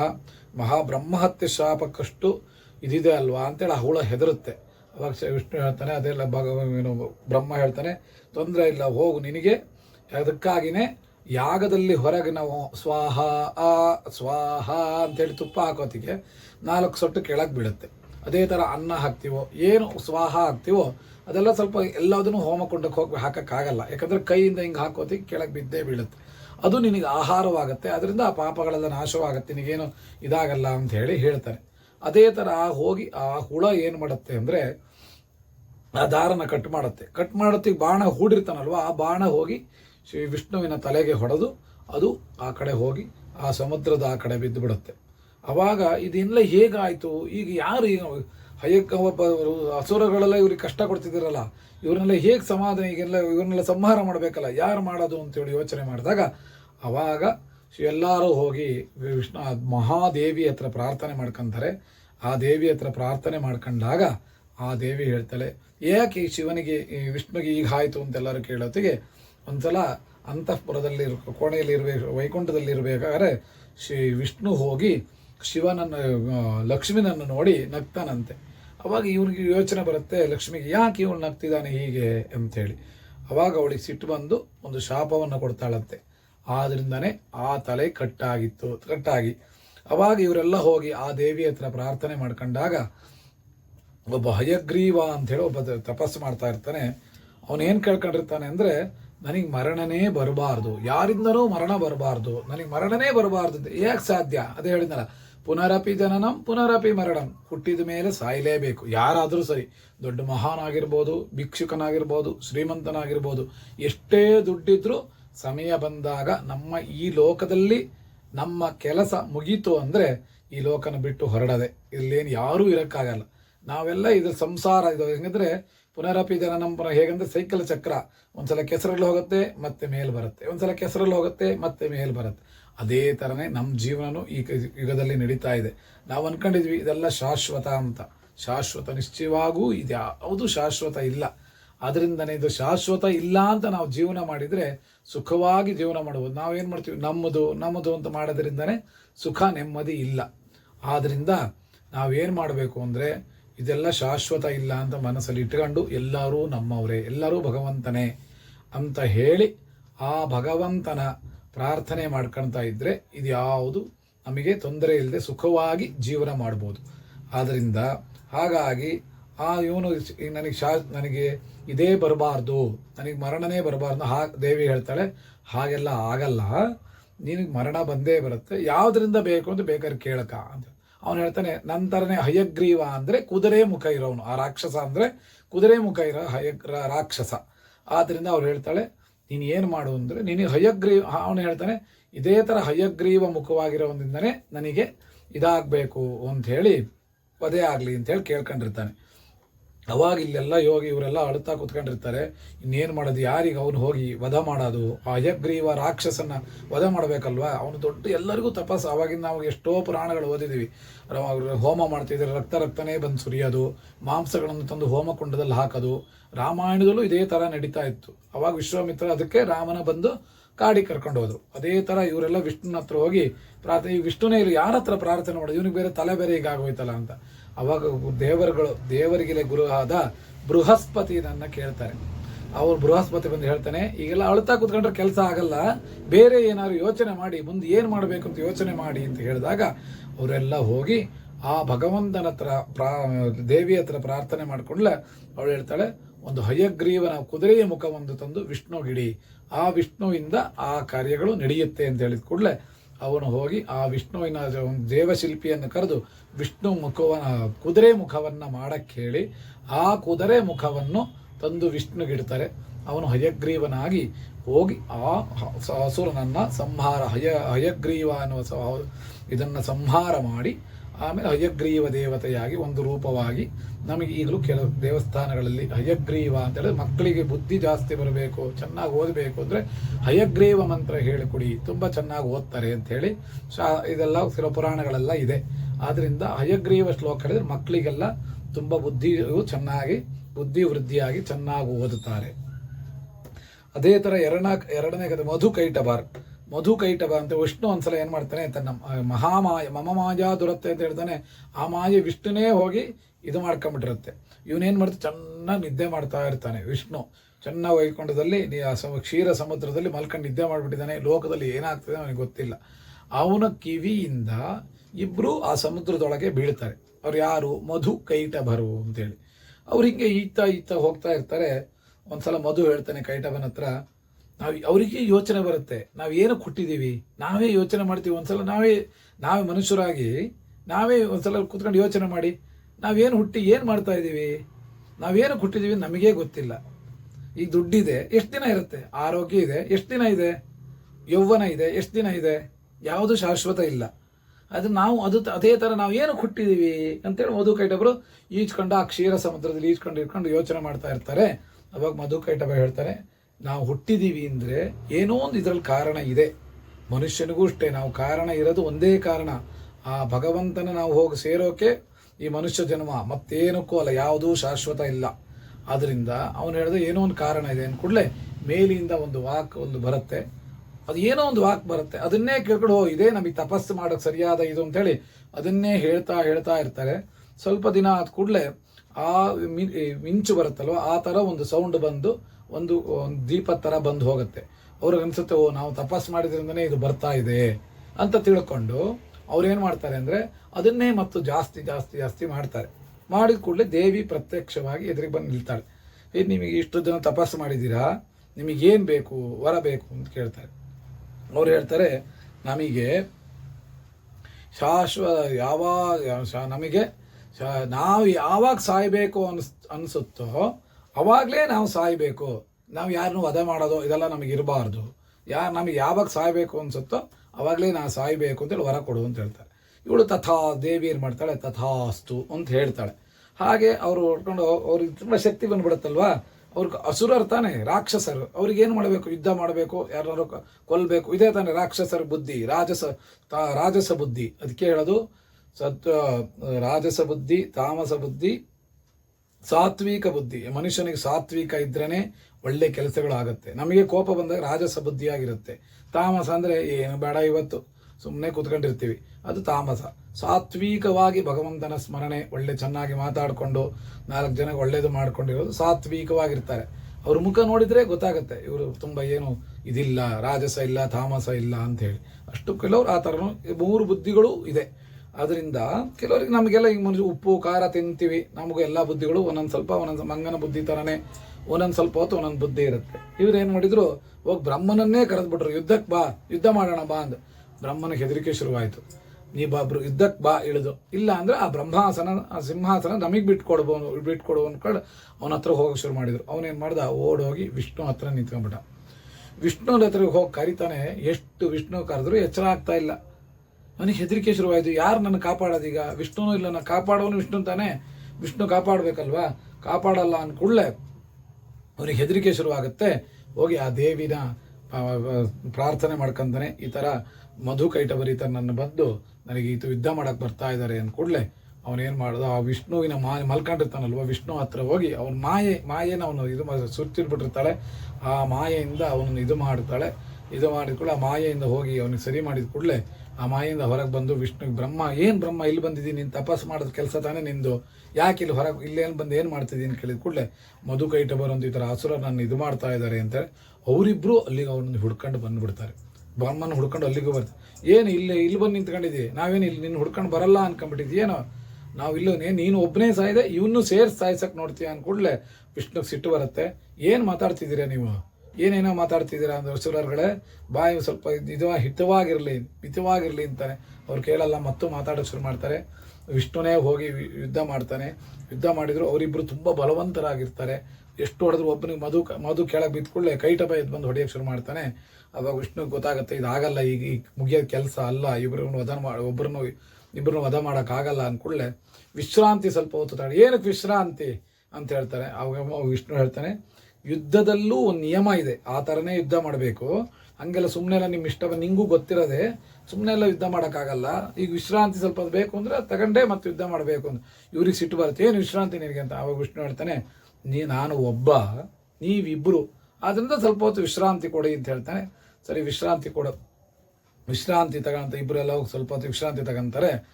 ಮಹಾಬ್ರಹ್ಮಹತ್ಯೆ ಶಾಪಕ್ಕಷ್ಟು ಇದಿದೆ ಅಲ್ವಾ ಅಂತೇಳಿ ಆ ಹುಳ ಹೆದರುತ್ತೆ. ಅವಾಗ ವಿಷ್ಣು ಹೇಳ್ತಾನೆ ಅದೆಲ್ಲ ಏನು ಬ್ರಹ್ಮ ಹೇಳ್ತಾನೆ, ತೊಂದರೆ ಇಲ್ಲ, ಹೋಗು, ನಿನಗೆ ಅದಕ್ಕಾಗಿನೇ ಯಾಗದಲ್ಲಿ ಹೊರಗೆ ನಾವು ಸ್ವಾಹ, ಆ, ಸ್ವಾಹ ಅಂತೇಳಿ ತುಪ್ಪ ಹಾಕೋತಿಗೆ ನಾಲ್ಕು ಸೊಟ್ಟು ಕೆಳಗೆ ಬೀಳುತ್ತೆ. ಅದೇ ಥರ ಅನ್ನ ಹಾಕ್ತೀವೋ, ಏನು ಸ್ವಾಹ ಹಾಕ್ತೀವೋ, ಅದೆಲ್ಲ ಸ್ವಲ್ಪ ಎಲ್ಲದನ್ನು ಹೋಮಕೊಂಡಕ್ಕೆ ಹೋಗಿ ಹಾಕೋಕ್ಕಾಗಲ್ಲ. ಯಾಕಂದರೆ ಕೈಯಿಂದ ಹಿಂಗೆ ಹಾಕೋತಿಗೆ ಕೆಳಗೆ ಬಿದ್ದೇ ಬೀಳುತ್ತೆ. ಅದು ನಿನಗೆ ಆಹಾರವಾಗುತ್ತೆ ಅದರಿಂದ ಆ ಪಾಪಗಳೆಲ್ಲ ನಾಶವಾಗುತ್ತೆ, ನಿನಗೇನು ಇದಾಗಲ್ಲ ಅಂತ ಹೇಳಿ ಹೇಳ್ತಾರೆ. ಅದೇ ಥರ ಹೋಗಿ ಆ ಹುಳ ಏನು ಮಾಡುತ್ತೆ ಅಂದರೆ ಆ ದಾರನ ಕಟ್ ಮಾಡುತ್ತೆ. ಕಟ್ ಮಾಡೋತ್ತಿಗೆ ಬಾಣ ಹೂಡಿರ್ತಾನಲ್ವ, ಆ ಬಾಣ ಹೋಗಿ ಶ್ರೀ ವಿಷ್ಣುವಿನ ತಲೆಗೆ ಹೊಡೆದು ಅದು ಆ ಕಡೆ ಹೋಗಿ, ಆ ಸಮುದ್ರದ ಆ ಕಡೆ ಬಿದ್ದು ಬಿಡುತ್ತೆ. ಅವಾಗ ಇದೆಲ್ಲ ಹೇಗಾಯಿತು? ಈಗ ಯಾರು ಈಗ ಹಯಕ್ಕ ಒಬ್ಬ ಅಸುರಗಳೆಲ್ಲ ಇವ್ರಿಗೆ ಕಷ್ಟ ಕೊಡ್ತಿದ್ದೀರಲ್ಲ, ಇವ್ರನ್ನೆಲ್ಲ ಹೇಗೆ ಸಮಾಧಾನ ಈಗೆಲ್ಲ ಇವ್ರನ್ನೆಲ್ಲ ಸಂಹಾರ ಮಾಡಬೇಕಲ್ಲ, ಯಾರು ಮಾಡೋದು ಅಂತೇಳಿ ಯೋಚನೆ ಮಾಡಿದಾಗ ಅವಾಗ ಎಲ್ಲರೂ ಹೋಗಿ ವಿಷ್ಣು ಮಹಾದೇವಿ ಹತ್ರ ಪ್ರಾರ್ಥನೆ ಮಾಡ್ಕೊಂತಾರೆ. ಆ ದೇವಿ ಹತ್ರ ಪ್ರಾರ್ಥನೆ ಮಾಡ್ಕೊಂಡಾಗ ಆ ದೇವಿ ಹೇಳ್ತಾಳೆ ಯಾಕೆ ಶಿವನಿಗೆ ವಿಷ್ಣುಗೆ ಈಗ ಆಯಿತು ಅಂತೆಲ್ಲರೂ ಕೇಳೋತ್ತಿಗೆ ಒಂದ್ಸಲ ಅಂತಃಪುರದಲ್ಲಿ ಕೋಣೆಯಲ್ಲಿ ಇರಬೇಕು ವೈಕುಂಠದಲ್ಲಿ ಇರಬೇಕಾದ್ರೆ ಶ್ರೀ ವಿಷ್ಣು ಹೋಗಿ ಶಿವನನ್ನು ಲಕ್ಷ್ಮಿನನ್ನು ನೋಡಿ ನಗ್ತಾನಂತೆ. ಅವಾಗ ಇವ್ರಿಗೆ ಯೋಚನೆ ಬರುತ್ತೆ, ಲಕ್ಷ್ಮಿಗೆ ಯಾಕೆ ಇವನು ನಗ್ತಿದ್ದಾನೆ ಹೀಗೆ ಅಂತೇಳಿ ಅವಾಗ ಅವಳಿಗೆ ಸಿಟ್ಟು ಬಂದು ಒಂದು ಶಾಪವನ್ನು ಕೊಡ್ತಾಳಂತೆ. ಆದ್ರಿಂದನೇ ಆ ತಲೆ ಕಟ್ಟಾಗಿತ್ತು, ಕಟ್ಟಾಗಿ. ಅವಾಗ ಇವರೆಲ್ಲ ಹೋಗಿ ಆ ದೇವಿ ಹತ್ರ ಪ್ರಾರ್ಥನೆ ಮಾಡ್ಕೊಂಡಾಗ ಒಬ್ಬ ಹಯಗ್ರೀವ ಅಂತೇಳಿ ಒಬ್ಬ ತಪಸ್ಸು ಮಾಡ್ತಾ ಇರ್ತಾನೆ. ಅವನೇನು ಕೇಳ್ಕೊಂಡಿರ್ತಾನೆ ಅಂದರೆ ನನಗೆ ಮರಣನೇ ಬರಬಾರ್ದು. ಯಾರಿಂದನೂ ಮರಣ ಬರಬಾರ್ದು. ನನಗೆ ಮರಣನೇ ಬರಬಾರ್ದು ಅಂತ ಯಾಕೆ ಸಾಧ್ಯ? ಅದೇ ಹೇಳಿದ್ನಲ್ಲ, ಪುನರಪಿ ಜನನಂ, ಪುನರಪಿ ಮರಣಂ. ಹುಟ್ಟಿದ ಮೇಲೆ ಸಾಯಲೇಬೇಕು. ಯಾರಾದರೂ ಸರಿ, ದೊಡ್ಡ ಮಹಾನ್ ಆಗಿರ್ಬೋದು ಭಿಕ್ಷುಕನಾಗಿರ್ಬೋದು, ಶ್ರೀಮಂತನಾಗಿರ್ಬೋದು, ಎಷ್ಟೇ ದುಡ್ಡಿದ್ರೂ ಸಮಯ ಬಂದಾಗ ನಮ್ಮ ಈ ಲೋಕದಲ್ಲಿ ನಮ್ಮ ಕೆಲಸ ಮುಗೀತು ಅಂದರೆ ಈ ಲೋಕನ ಬಿಟ್ಟು ಹೊರಡದೆ. ಇಲ್ಲೇನು ಯಾರೂ ಇರೋಕ್ಕಾಗಲ್ಲ. ನಾವೆಲ್ಲ ಇದು ಸಂಸಾರ ಇದು ಹೆಂಗಂದ್ರೆ ಪುನರಪಿ ನಮ್ಮ ಹೇಗಂದ್ರೆ ಸೈಕಲ್ ಚಕ್ರ. ಒಂದ್ಸಲ ಕೆಸರಲ್ಲಿ ಹೋಗುತ್ತೆ, ಮತ್ತೆ ಮೇಲ್ ಬರುತ್ತೆ. ಒಂದ್ಸಲ ಕೆಸರಲ್ಲಿ ಹೋಗುತ್ತೆ, ಮತ್ತೆ ಮೇಲ್ ಬರುತ್ತೆ. ಅದೇ ಥರನೇ ನಮ್ಮ ಜೀವನನೂ ಈ ಯುಗದಲ್ಲಿ ನಡೀತಾ ಇದೆ. ನಾವು ಅನ್ಕೊಂಡಿದ್ವಿ ಇದೆಲ್ಲ ಶಾಶ್ವತ ಅಂತ. ಶಾಶ್ವತ ನಿಶ್ಚಯವಾಗೂ ಇದು ಯಾವುದು ಶಾಶ್ವತ ಇಲ್ಲ. ಅದರಿಂದನೇ ಇದು ಶಾಶ್ವತ ಇಲ್ಲ ಅಂತ ನಾವು ಜೀವನ ಮಾಡಿದರೆ ಸುಖವಾಗಿ ಜೀವನ ಮಾಡ್ಬೋದು. ನಾವೇನು ಮಾಡ್ತೀವಿ? ನಮ್ಮದು ನಮ್ಮದು ಅಂತ ಮಾಡೋದ್ರಿಂದನೇ ಸುಖ ನೆಮ್ಮದಿ ಇಲ್ಲ. ಆದ್ರಿಂದ ನಾವೇನು ಮಾಡಬೇಕು ಅಂದರೆ ಇದೆಲ್ಲ ಶಾಶ್ವತ ಇಲ್ಲ ಅಂತ ಮನಸ್ಸಲ್ಲಿ ಇಟ್ಕೊಂಡು ಎಲ್ಲರೂ ನಮ್ಮವರೇ, ಎಲ್ಲರೂ ಭಗವಂತನೇ ಅಂತ ಹೇಳಿ ಆ ಭಗವಂತನ ಪ್ರಾರ್ಥನೆ ಮಾಡ್ಕೊಳ್ತಾ ಇದ್ದರೆ ಇದು ಯಾವುದು? ನಮಗೆ ತೊಂದರೆ ಇಲ್ಲದೆ ಸುಖವಾಗಿ ಜೀವನ ಮಾಡ್ಬೋದು. ಆದ್ದರಿಂದ ಹಾಗಾಗಿ ಆ ಇವನು ನನಗೆ ಶಾ, ನನಗೆ ಇದೇ ಬರಬಾರ್ದು, ನನಗೆ ಮರಣನೇ ಬರಬಾರ್ದು ಹಾ, ದೇವಿ ಹೇಳ್ತಾಳೆ, ಹಾಗೆಲ್ಲ ಆಗಲ್ಲ. ನಿನಗೆ ಮರಣ ಬಂದೇ ಬರುತ್ತೆ. ಯಾವುದರಿಂದ ಬೇಕು ಅಂತ ಬೇಕಾದ್ರೆ ಕೇಳಕ ಅಂತ. ಅವನು ಹೇಳ್ತಾನೆ, ನಂತರನೇ ಹಯಗ್ರೀವ ಅಂದರೆ ಕುದುರೆ ಮುಖ ಇರೋನು ಆ ರಾಕ್ಷಸ ಅಂದರೆ ಕುದುರೆ ಮುಖ ಇರೋ ಹಯ ರಾಕ್ಷಸ. ಆದ್ದರಿಂದ ಅವ್ರು ಹೇಳ್ತಾಳೆ, ನೀನು ಏನು ಮಾಡು ಅಂದರೆ ನಿನಗೆ ಹಯಗ್ರೀವ, ಅವನು ಹೇಳ್ತಾನೆ, ಇದೇ ಥರ ಹಯಗ್ರೀವ ಮುಖವಾಗಿರೋದ್ರಿಂದನೇ ನನಗೆ ಇದಾಗಬೇಕು ಅಂತ ಹೇಳಿ ವಧೆ ಆಗಲಿ ಅಂತ ಹೇಳಿ ಕೇಳ್ಕೊಂಡಿರ್ತಾನೆ. ಅವಾಗ ಇಲ್ಲೆಲ್ಲ ಯೋಗಿ ಇವರೆಲ್ಲ ಅಳುತ್ತಾ ಕೂತ್ಕೊಂಡಿರ್ತಾರೆ. ಇನ್ನೇನು ಮಾಡೋದು? ಯಾರಿಗೆ ಅವನು ಹೋಗಿ ವಧ ಮಾಡೋದು? ಆ ಯಗ್ರೀವ ರಾಕ್ಷಸನ್ನ ವಧ ಮಾಡಬೇಕಲ್ವಾ? ಅವನು ದೊಡ್ಡ ಎಲ್ಲರಿಗೂ ತಪಸ್ಸು. ಅವಾಗಿಂದ ನಾವು ಎಷ್ಟೋ ಪುರಾಣಗಳು ಓದಿದ್ದೀವಿ ಹೋಮ ಮಾಡ್ತಿದ್ರೆ ರಕ್ತ ರಕ್ತನೇ ಬಂದು ಸುರಿಯೋದು. ಮಾಂಸಗಳನ್ನು ತಂದು ಹೋಮಕುಂಡದಲ್ಲಿ ಹಾಕೋದು. ರಾಮಾಯಣದಲ್ಲೂ ಇದೇ ಥರ ನಡೀತಾ ಇತ್ತು. ಅವಾಗ ವಿಶ್ವಾಮಿತ್ರ ಅದಕ್ಕೆ ರಾಮನ ಬಂದು ಕಾಡಿಗೆ ಕರ್ಕೊಂಡು ಹೋದ್ರು. ಅದೇ ಥರ ಇವರೆಲ್ಲ ವಿಷ್ಣುನ ಹತ್ರ ಹೋಗಿ ಪ್ರಾರ್ಥನೆ ಈ ವಿಷ್ಣುನೇ ಇಲ್ಲಿ, ಯಾರ ಹತ್ರ ಪ್ರಾರ್ಥನೆ ಮಾಡೋದು? ಇವನಿಗೆ ಬೇರೆ ತಲೆ ಬೇರೆ ಈಗ ಆಗೋಯ್ತಲ್ಲ ಅಂತ. ಅವಾಗ ದೇವರುಗಳು ದೇವರಿಗೆ ಗುರು ಆದ ಬೃಹಸ್ಪತಿನನ್ನ ಕೇಳ್ತಾರೆ. ಅವ್ರು ಬೃಹಸ್ಪತಿ ಬಂದು ಹೇಳ್ತಾನೆ, ಈಗೆಲ್ಲ ಅಳ್ತಾ ಕೂತ್ಕೊಂಡ್ರೆ ಕೆಲಸ ಆಗಲ್ಲ, ಬೇರೆ ಏನಾದ್ರು ಯೋಚನೆ ಮಾಡಿ, ಮುಂದೆ ಏನು ಮಾಡಬೇಕು ಅಂತ ಯೋಚನೆ ಮಾಡಿ ಅಂತ ಹೇಳಿದಾಗ ಅವರೆಲ್ಲ ಹೋಗಿ ಆ ಭಗವಂತನ ಹತ್ರ ಪ್ರಾ ದೇವಿ ಹತ್ರ ಪ್ರಾರ್ಥನೆ ಮಾಡ್ಕೊಂಡ್ಲೆ ಅವಳು ಹೇಳ್ತಾಳೆ, ಒಂದು ಹಯಗ್ರೀವನ ಕುದುರೆಯ ಮುಖವೊಂದು ತಂದು ವಿಷ್ಣುಗಿಡಿ, ಆ ವಿಷ್ಣುವಿಂದ ಆ ಕಾರ್ಯಗಳು ನಡೆಯುತ್ತೆ ಅಂತ ಹೇಳಿದ ಕೂಡಲೇ ಅವನು ಹೋಗಿ ಆ ವಿಷ್ಣುವಿನ ದೇವಶಿಲ್ಪಿಯನ್ನು ಕರೆದು ವಿಷ್ಣು ಮುಖವ ಕುದುರೆ ಮುಖವನ್ನು ಮಾಡಕ್ಕೆ ಹೇಳಿ ಆ ಕುದುರೆ ಮುಖವನ್ನು ತಂದು ವಿಷ್ಣುಗಿಡ್ತಾರೆ ಅವನು ಹಯಗ್ರೀವನಾಗಿ ಹೋಗಿ ಆ ಹಸುರನನ್ನು ಸಂಹಾರ, ಹಯ ಹಯಗ್ರೀವ ಅನ್ನುವ ಇದನ್ನು ಸಂಹಾರ ಮಾಡಿ ಆಮೇಲೆ ಅಯಗ್ರೀವ ದೇವತೆಯಾಗಿ ಒಂದು ರೂಪವಾಗಿ ನಮಗೆ ಈಗಲೂ ಕೆಲವು ದೇವಸ್ಥಾನಗಳಲ್ಲಿ ಹಯಗ್ರೀವ ಅಂತ ಹೇಳಿದ್ರೆ ಮಕ್ಕಳಿಗೆ ಬುದ್ಧಿ ಜಾಸ್ತಿ ಬರಬೇಕು, ಚೆನ್ನಾಗಿ ಓದಬೇಕು ಅಂದರೆ ಹಯಗ್ರೀವ ಮಂತ್ರ ಹೇಳಿಕೊಡಿ, ತುಂಬ ಚೆನ್ನಾಗಿ ಓದ್ತಾರೆ ಅಂತ ಹೇಳಿ ಶಾ ಇದೆಲ್ಲ ಕೆಲವು ಪುರಾಣಗಳೆಲ್ಲ ಇದೆ. ಆದ್ದರಿಂದ ಹಯಗ್ರೀವ ಶ್ಲೋಕ ಹೇಳಿದ್ರೆ ಮಕ್ಕಳಿಗೆಲ್ಲ ತುಂಬ ಬುದ್ಧಿಯು ಚೆನ್ನಾಗಿ, ಬುದ್ಧಿ ವೃದ್ಧಿಯಾಗಿ ಚೆನ್ನಾಗಿ ಓದುತ್ತಾರೆ. ಅದೇ ಥರ ಎರಡನೇ ಎರಡನೇ ಕಥೆ ಮಧು ಕೈಟಬಾರ್ ಮಧು ಕೈಟಬ ಅಂತ ವಿಷ್ಣು ಒಂದ್ಸಲ ಏನು ಮಾಡ್ತಾನೆ ತನ್ನ ಮಹಾಮಾಯ, ಮಮ ಮಾಯಾ ದುರತ್ತೆ ಅಂತ ಹೇಳ್ತಾನೆ. ಆ ಮಾಯೆ ವಿಷ್ಣುನೇ ಹೋಗಿ ಇದು ಮಾಡ್ಕೊಂಬಿಟ್ಟಿರುತ್ತೆ. ಇವನೇನು ಮಾಡ್ತಾನೆ ಚೆನ್ನಾಗಿ ನಿದ್ದೆ ಮಾಡ್ತಾ ಇರ್ತಾನೆ ವಿಷ್ಣು. ಚೆನ್ನಾಗಿ ವೈಕುಂಠದಲ್ಲಿ ಸಮ, ಕ್ಷೀರ ಸಮುದ್ರದಲ್ಲಿ ಮಲ್ಕೊಂಡು ನಿದ್ದೆ ಮಾಡಿಬಿಟ್ಟಿದ್ದಾನೆ. ಲೋಕದಲ್ಲಿ ಏನಾಗ್ತದೆ ಅವನಿಗೆ ಗೊತ್ತಿಲ್ಲ. ಅವನ ಕಿವಿಯಿಂದ ಇಬ್ಬರು ಆ ಸಮುದ್ರದೊಳಗೆ ಬೀಳ್ತಾರೆ. ಅವ್ರು ಯಾರು? ಮಧು ಕೈಟಭರು ಅಂತೇಳಿ. ಅವ್ರು ಹಿಂಗೆ ಈತ ಈತ ಹೋಗ್ತಾ ಇರ್ತಾರೆ. ಒಂದ್ಸಲ ಮಧು ಹೇಳ್ತಾನೆ ಕೈಟಬನ ಹತ್ರ ನಾವು ಅವರಿಗೆ ಯೋಚನೆ ಬರುತ್ತೆ. ನಾವು ಏನು ಕೊಟ್ಟಿದ್ದೀವಿ? ನಾವೇ ಯೋಚನೆ ಮಾಡ್ತೀವಿ. ಒಂದ್ಸಲ ನಾವೇ ನಾವೇ ಮನುಷ್ಯರಾಗಿ, ನಾವೇ ಒಂದ್ಸಲ ಕೂತ್ಕೊಂಡು ಯೋಚನೆ ಮಾಡಿ, ನಾವೇನು ಹುಟ್ಟಿ ಏನು ಮಾಡ್ತಾ ಇದ್ದೀವಿ? ನಾವೇನು ಹುಟ್ಟಿದ್ದೀವಿ ನಮಗೇ ಗೊತ್ತಿಲ್ಲ. ಈಗ ದುಡ್ಡಿದೆ, ಎಷ್ಟು ದಿನ ಇರುತ್ತೆ? ಆರೋಗ್ಯ ಇದೆ, ಎಷ್ಟು ದಿನ ಇದೆ? ಯೌವನ ಇದೆ, ಎಷ್ಟು ದಿನ ಇದೆ? ಯಾವುದು ಶಾಶ್ವತ ಇಲ್ಲ. ಅದು ನಾವು, ಅದು ಅದೇ ಥರ ನಾವು ಏನು ಹುಟ್ಟಿದ್ದೀವಿ ಅಂತೇಳಿ ಮಧು ಕೈಟಬರು ಈಜ್ಕೊಂಡು ಆ ಕ್ಷೀರ ಸಮುದ್ರದಲ್ಲಿ ಈಜ್ಕೊಂಡು ಇಟ್ಕೊಂಡು ಯೋಚನೆ ಮಾಡ್ತಾ ಇರ್ತಾರೆ. ಅವಾಗ ಮಧು ಕೈಟಬ ಹೇಳ್ತಾರೆ ನಾವು ಹುಟ್ಟಿದ್ದೀವಿ ಅಂದರೆ ಏನೋ ಒಂದು ಇದರಲ್ಲಿ ಕಾರಣ ಇದೆ. ಮನುಷ್ಯನಿಗೂ ಅಷ್ಟೇ, ನಾವು ಕಾರಣ ಇರೋದು ಒಂದೇ ಕಾರಣ. ಆ ಭಗವಂತನ ನಾವು ಹೋಗಿ ಸೇರೋಕೆ ಈ ಮನುಷ್ಯ ಜನ್ಮ, ಮತ್ತೇನಕ್ಕೂ ಅಲ್ಲ, ಯಾವುದೂ ಶಾಶ್ವತ ಇಲ್ಲ. ಆದ್ದರಿಂದ ಅವನು ಹೇಳಿದ್ರೆ ಏನೋ ಒಂದು ಕಾರಣ ಇದೆ ಅಂದ್ಕೂಡಲೇ ಮೇಲಿಂದ ಒಂದು ವಾಕ್ ಒಂದು ಬರುತ್ತೆ. ಅದು ಏನೋ ಒಂದು ವಾಕ್ ಬರುತ್ತೆ. ಅದನ್ನೇ ಕೇಳ್ಕೊಂಡು ಹೋ ಇದೇ ನಮಗೆ ತಪಸ್ಸು ಮಾಡೋಕೆ ಸರಿಯಾದ ಇದು ಅಂತೇಳಿ ಅದನ್ನೇ ಹೇಳ್ತಾ ಹೇಳ್ತಾ ಇರ್ತಾರೆ. ಸ್ವಲ್ಪ ದಿನ ಆದ ಕೂಡಲೇ ಆ ಮಿಂಚು ಬರುತ್ತಲ್ವ, ಆ ಥರ ಒಂದು ಸೌಂಡ್ ಬಂದು ಒಂದು ಒಂದು ದೀಪದ ಥರ ಬಂದು ಹೋಗುತ್ತೆ. ಅವ್ರಿಗೆ ಅನ್ಸುತ್ತೆ, ಓ, ನಾವು ತಪಾಸ್ ಮಾಡಿದ್ರಿಂದನೇ ಇದು ಬರ್ತಾ ಇದೆ ಅಂತ ತಿಳ್ಕೊಂಡು ಅವ್ರು ಏನು ಮಾಡ್ತಾರೆ ಅಂದರೆ ಅದನ್ನೇ ಮತ್ತು ಜಾಸ್ತಿ ಜಾಸ್ತಿ ಜಾಸ್ತಿ ಮಾಡ್ತಾರೆ. ಮಾಡಿದ ಕೂಡಲೇ ದೇವಿ ಪ್ರತ್ಯಕ್ಷವಾಗಿ ಎದುರಿಗೆ ಬಂದು ನಿಲ್ತಾಳೆ. ಏ, ನಿಮಗೆ ಇಷ್ಟು ಜನ ತಪಾಸು ಮಾಡಿದ್ದೀರಾ? ನಿಮಗೇನು ಬೇಕು? ವರ ಬೇಕು ಅಂತ ಕೇಳ್ತಾರೆ. ಅವ್ರು ಹೇಳ್ತಾರೆ, ನಮಗೆ ಶಾಶ್ವ, ಯಾವ ನಮಗೆ ನಾವು ಯಾವಾಗ ಸಾಯಬೇಕು ಅನ್ಸ್, ಅನಿಸುತ್ತೋ ಅವಾಗಲೇ ನಾವು ಸಾಯಬೇಕು. ನಾವು ಯಾರನ್ನೂ ವಧೆ ಮಾಡೋದು, ಇದೆಲ್ಲ ನಮಗೆ ಇರಬಾರ್ದು. ಯಾರು ನಮಗೆ ಯಾವಾಗ ಸಾಯಬೇಕು ಅನ್ಸುತ್ತೋ ಅವಾಗಲೇ ನಾವು ಸಾಯಬೇಕು ಅಂತೇಳಿ ವರ ಕೊಡು ಅಂತ ಹೇಳ್ತಾರೆ. ಇವಳು ತಥಾ, ದೇವಿ ಏನು ಮಾಡ್ತಾಳೆ? ತಥಾಸ್ತು ಅಂತ ಹೇಳ್ತಾಳೆ. ಹಾಗೆ ಅವರು ಹೊಡ್ಕೊಂಡು ಅವ್ರಿಗೆ ತುಂಬ ಶಕ್ತಿ ಬಂದುಬಿಡುತ್ತಲ್ವಾ? ಅವ್ರಿಗೆ ಅಸುರರು ತಾನೆ, ರಾಕ್ಷಸರು. ಅವ್ರಿಗೇನು ಮಾಡಬೇಕು? ಯುದ್ಧ ಮಾಡಬೇಕು ಯಾರು ಕೊಲ್ಲಬೇಕು ಇದೇ ತಾನೆ ರಾಕ್ಷಸರ ಬುದ್ಧಿ, ರಾಜಸ, ತಾ ರಾಜಸ ಬುದ್ಧಿ. ಅದಕ್ಕೆ ಹೇಳೋದು, ಸತ್ ರಾಜಸ ಬುದ್ಧಿ, ತಾಮಸ ಬುದ್ಧಿ ಸಾತ್ವಿಕ ಬುದ್ಧಿ. ಮನುಷ್ಯನಿಗೆ ಸಾತ್ವಿಕ ಇದ್ರೇ ಒಳ್ಳೆ ಕೆಲಸಗಳು ಆಗುತ್ತೆ ನಮಗೆ ಕೋಪ ಬಂದಾಗ ರಾಜಸ ಬುದ್ಧಿಯಾಗಿರುತ್ತೆ. ತಾಮಸ ಅಂದರೆ ಏನು ಬೇಡ ಇವತ್ತು. ಸುಮ್ಮನೆ ಕೂತ್ಕೊಂಡಿರ್ತೀವಿ. ಅದು ತಾಮಸ. ಸಾತ್ವಿಕವಾಗಿ ಭಗವಂತನ ಸ್ಮರಣೆ ಒಳ್ಳೆ ಚೆನ್ನಾಗಿ ಮಾತಾಡಿಕೊಂಡು ನಾಲ್ಕು ಜನಕ್ಕೆ ಒಳ್ಳೇದು ಮಾಡ್ಕೊಂಡಿರೋದು ಸಾತ್ವಿಕವಾಗಿರ್ತಾರೆ. ಅವ್ರ ಮುಖ ನೋಡಿದರೆ ಗೊತ್ತಾಗುತ್ತೆ. ಇವರು ತುಂಬ ಏನು ಇದಿಲ್ಲ, ರಾಜಸ ಇಲ್ಲ, ತಾಮಸ ಇಲ್ಲ ಅಂತೇಳಿ ಅಷ್ಟು ಕೆಲವರು ಆ ಥರನೂ ಮೂರು ಬುದ್ಧಿಗಳು ಇದೆ. ಅದರಿಂದ ಕೆಲವರಿಗೆ ನಮಗೆಲ್ಲ ಈಗ ಮನುಷ್ಯ ಉಪ್ಪು, ಖಾರ ತಿಂತೀವಿ. ನಮಗೂ ಎಲ್ಲ ಬುದ್ಧಿಗಳು ಒಂದೊಂದು ಸ್ವಲ್ಪ ಒಂದೊಂದು ಮಂಗನ ಬುದ್ಧಿ ಥರನೇ ಒಂದೊಂದು ಸ್ವಲ್ಪ ಹೊತ್ತು ಒಂದೊಂದು ಬುದ್ಧಿ ಇರುತ್ತೆ. ಇವ್ರು ಏನು ಮಾಡಿದ್ರು, ಹೋಗಿ ಬ್ರಹ್ಮನನ್ನೇ ಕರೆದ್ಬಿಟ್ರು ಯುದ್ಧಕ್ಕೆ ಬಾ, ಯುದ್ಧ ಮಾಡೋಣ ಬಾ ಅಂದು. ಬ್ರಹ್ಮನಿಗೆ ಹೆದರಿಕೆ ಶುರುವಾಯಿತು. ನೀ ಬಾಬ್ರು ಯುದ್ಧಕ್ಕೆ ಬಾ ಇಳಿದು. ಇಲ್ಲ ಅಂದ್ರೆ ಆ ಬ್ರಹ್ಮಾಸನ, ಆ ಸಿಂಹಾಸನ ನಮಗೆ ಬಿಟ್ಕೊಡ್ಬೋದು ಬಿಟ್ಕೊಡು ಅಂದ್ಕೊಂಡು ಅವನ ಹತ್ರ ಹೋಗಕ್ಕೆ ಶುರು ಮಾಡಿದ್ರು. ಅವನೇನು ಮಾಡ್ದ, ಓಡೋಗಿ ವಿಷ್ಣು ಹತ್ರ ನಿಂತ್ಕೊಂಡ್ಬಿಟ್ಟ. ವಿಷ್ಣು ಹತ್ರ ಹೋಗಿ ಕರಿತಾನೆ, ಎಷ್ಟು ವಿಷ್ಣು ಕರೆದ್ರು ಎಚ್ಚರ ಆಗ್ತಾ ಇಲ್ಲ. ಅವನಿಗೆ ಹೆದರಿಕೆ ಶುರುವಾಯಿತು. ಯಾರು ನನ್ನ ಕಾಪಾಡೋದೀಗ ವಿಷ್ಣುನೂ ಇಲ್ಲ. ನಾನು ಕಾಪಾಡೋನು ವಿಷ್ಣು ತಾನೆ. ವಿಷ್ಣು ಕಾಪಾಡಬೇಕಲ್ವಾ? ಕಾಪಾಡಲ್ಲ ಅಂದ ಕೂಡಲೇ ಅವನಿಗೆ ಹೆದರಿಕೆ ಶುರುವಾಗುತ್ತೆ. ಹೋಗಿ ಆ ದೇವಿನ ಪ್ರಾರ್ಥನೆ ಮಾಡ್ಕೊಂತಾನೆ ಈ ಥರ ಮಧು ಕೈಟಬರಿ ನನ್ನ ಬಂದು ನನಗೆ ಇದು ಯುದ್ಧ ಮಾಡಕ್ಕೆ ಬರ್ತಾ ಇದ್ದಾರೆ ಅಂದ ಕೂಡಲೇ ಅವನೇನು ಮಾಡ್ದ? ಆ ವಿಷ್ಣುವಿನ ಮಾ, ಮಲ್ಕೊಂಡಿರ್ತಾನಲ್ವ ವಿಷ್ಣು ಹತ್ರ ಹೋಗಿ ಅವನ ಮಾಯೆ, ಮಾಯೆನ ಅವನು ಇದು ಸುತ್ತಿರ್ಬಿಟ್ಟಿರ್ತಾಳೆ. ಆ ಮಾಯೆಯಿಂದ ಅವನನ್ನು ಇದು ಮಾಡ್ತಾಳೆ. ಇದು ಮಾಡಿದ ಕೂಡ ಆ ಮಾಯೆಯಿಂದ ಹೋಗಿ ಅವನಿಗೆ ಸರಿ ಮಾಡಿದ ಕೂಡಲೇ ಆ ಮಾಯಿಂದ ಹೊರಗೆ ಬಂದು ವಿಷ್ಣು, ಬ್ರಹ್ಮ, ಏನು ಬ್ರಹ್ಮ ಇಲ್ಲಿ ಬಂದಿದ್ದೀನಿ ನೀನು ತಪಸ್ಸು ಮಾಡೋದು ಕೆಲಸ ತಾನೇ ನಿಂದು. ಯಾಕೆ ಇಲ್ಲಿ ಹೊರಗೆ ಇಲ್ಲೇನು ಬಂದು ಏನು ಮಾಡ್ತಿದ್ದೀನಿ ಕೇಳಿದ ಕೂಡಲೇ ಮಧು ಕೈಟ ಅಂತ ಈ ಥರ ಹಸುರ ನನ್ನ ಇದು ಮಾಡ್ತಾ ಇದ್ದಾರೆ ಅಂತ ಅವರಿಬ್ಬರು ಅಲ್ಲಿಗೆ ಅವ್ರನ್ನ ಹುಡ್ಕೊಂಡು ಬಂದುಬಿಡ್ತಾರೆ. ಬ್ರಹ್ಮನ ಹುಡ್ಕೊಂಡು ಅಲ್ಲಿಗೂ ಬರ್ತಾರೆ ಏನು ಇಲ್ಲಿ ಇಲ್ಲಿ ಬಂದು ನಿಂತ್ಕೊಂಡಿದ್ದೀವಿ ನಾವೇನು ಇಲ್ಲಿ ನಿನ್ನ ಹುಡ್ಕೊಂಡು ಬರಲ್ಲ ಅನ್ಕೊಂಬಿಟ್ಟಿದ್ದೀಯೇನೋ ನಾವು ಇಲ್ಲೂ ನೀನು ಒಬ್ಬನೇ ಸಾಯಿದೆ ಇವನ್ನೂ ಸೇರಿಸಿ ಸಾಯಿಸಕ್ಕೆ ನೋಡ್ತೀಯ ಅಂದ್ಕೂಡಲೇ ವಿಷ್ಣುಗೆ ಸಿಟ್ಟು ಬರುತ್ತೆ. ಏನು ಮಾತಾಡ್ತಿದ್ದೀರಾ ನೀವು? ಏನೇನೋ ಮಾತಾಡ್ತಿದ್ದೀರಾ ಅಂದ್ರೆ ಸುರರ್ಗಳೇ ಬಾಯಿ ಸ್ವಲ್ಪ ಇದು ಹಿತವಾಗಿರಲಿ, ಮಿತವಾಗಿರಲಿ ಅಂತಾನೆ. ಅವ್ರು ಕೇಳಲ್ಲ, ಮತ್ತು ಮಾತಾಡೋಕೆ ಶುರು ಮಾಡ್ತಾರೆ. ವಿಷ್ಣುನೇ ಹೋಗಿ ಯುದ್ಧ ಮಾಡ್ತಾನೆ. ಯುದ್ಧ ಮಾಡಿದ್ರು ಅವರಿಬ್ಬರು ತುಂಬ ಬಲವಂತರಾಗಿರ್ತಾರೆ. ಎಷ್ಟು ಹೊಡೆದ್ರು ಒಬ್ಬನಿಗೆ ಮಧು ಮಧು ಕೆಳಗೆ ಬಿದ್ಕೊಳ್ಳೆ ಕೈಟಪ ಎದ್ದು ಬಂದು ಹೊಡೆಯೋಕೆ ಶುರು ಮಾಡ್ತಾನೆ. ಅವಾಗ ವಿಷ್ಣುಗೆ ಗೊತ್ತಾಗುತ್ತೆ, ಇದಾಗಲ್ಲ, ಈಗ ಈಗ ಮುಗಿಯೋದು ಕೆಲಸ ಅಲ್ಲ ಇಬ್ಬರನ್ನು ವಧ ಮಾಡಿ ಒಬ್ಬರನ್ನು ಇಬ್ಬರನ್ನು ವಧ ಮಾಡೋಕ್ಕಾಗಲ್ಲ ಅಂದ್ಕೊಳ್ಳೆ ವಿಶ್ರಾಂತಿ ಸ್ವಲ್ಪ ಹೊತ್ತು ತಾಳೆ ಏನಕ್ಕೆ ವಿಶ್ರಾಂತಿ? ಅಂತ ಹೇಳ್ತಾರೆ. ಅವಾಗ ವಿಷ್ಣು ಹೇಳ್ತಾನೆ ಯುದ್ಧದಲ್ಲೂ ಒಂದು ನಿಯಮ ಇದೆ. ಆ ಥರನೇ ಯುದ್ಧ ಮಾಡಬೇಕು. ಹಂಗೆಲ್ಲ ಸುಮ್ಮನೆಲ್ಲ ನಿಮ್ಮ ಇಷ್ಟ ನಿಂಗೂ ಗೊತ್ತಿರೋದೆ ಸುಮ್ಮನೆಲ್ಲ ಯುದ್ಧ ಮಾಡೋಕ್ಕಾಗಲ್ಲ. ಈಗ ವಿಶ್ರಾಂತಿ ಸ್ವಲ್ಪ ಬೇಕು ಅಂದರೆ ತಗೊಂಡೇ ಮತ್ತೆ ಯುದ್ಧ ಮಾಡಬೇಕು ಅಂತ ಇವ್ರಿಗೆ ಸಿಟ್ಟು ಬರುತ್ತೆ. ಏನು ವಿಶ್ರಾಂತಿ ನಿನಗೆ ಅಂತ? ಅವಾಗ ವಿಷ್ಣು ಹೇಳ್ತಾನೆ, ನೀ, ನಾನು ಒಬ್ಬ ನೀವಿಬ್ಬರು ಆದ್ದರಿಂದ ಸ್ವಲ್ಪ ಹೊತ್ತು ವಿಶ್ರಾಂತಿ ಕೊಡಿ ಅಂತ ಹೇಳ್ತಾನೆ. ಸರಿ, ವಿಶ್ರಾಂತಿ ಕೊಡು. ವಿಶ್ರಾಂತಿ ತಗೊಂತ ಇಬ್ಬರೆಲ್ಲ ಹೋಗಿ ಸ್ವಲ್ಪ ಹೊತ್ತು ವಿಶ್ರಾಂತಿ ತಗೊಂತಾರೆ.